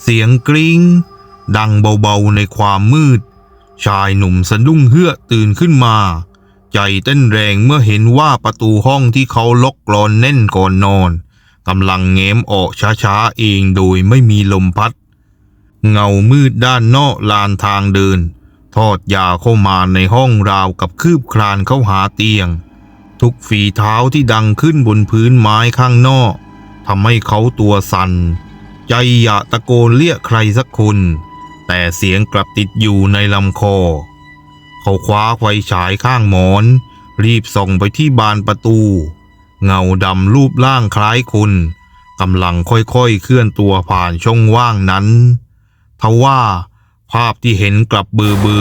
เสียงกริ้งดังเบาๆในความมืด ชายหนุ่มสะดุ้งเฮือกตื่นขึ้นมา ใจเต้นแรงเมื่อเห็นว่าประตูห้องที่เขาล็อกกรอนแน่นก่อนนอนกำลังแง้มออกช้าๆเองโดยไม่มีลมพัด เงามืดด้านนอกลานทางเดิน ทอดยาเข้ามาในห้องราวกับคืบคลานเข้าหาเตียง ทุกฝีเท้าที่ดังขึ้นบนพื้นไม้ข้างนอกทำให้เขาตัวสั่น ใจอยากตะโกนเรียกใครสักคน แต่เสียงกลับติดอยู่ในลำคอ เขาคว้าไฟฉายข้างหมอน รีบส่องไปที่บานประตู เงาดำรูปร่างคล้ายคนกำลังค่อยๆเคลื่อนตัวผ่านช่องว่างนั้น ทว่าภาพที่เห็นกลับเบอเบอ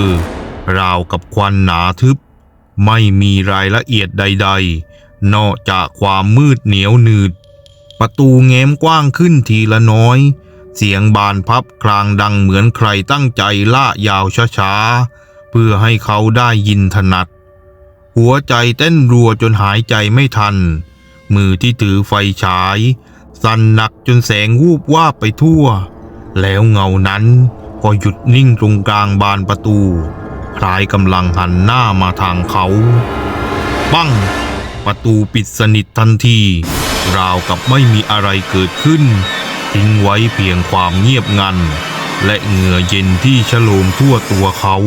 ราวกับควันหนาทึบ ไม่มีรายละเอียดใด ๆ นอกจากความมืดเหนียวหนืด ประตูแง้มกว้างขึ้นทีละน้อย เสียงบานพับคลางดังเหมือนใครตั้งใจล่ายาวช้าๆ เพื่อให้เขาได้ยินถนัด หัวใจเต้นรัวจนหายใจไม่ทัน มือที่ถือไฟฉาย สั่นหนักจนแสงวูบวาบไปทั่ว แล้วเงานั้นก็หยุดนิ่งตรงกลางบานประตู คล้ายกำลังหันหน้ามาทางเขา ปั้ง ประตูปิดสนิททันที ราวกับไม่มีอะไรเกิดขึ้น ทิ้งไว้เพียงความเงียบงัน และเหงื่อเย็นที่ชโลมทั่วตัวเขา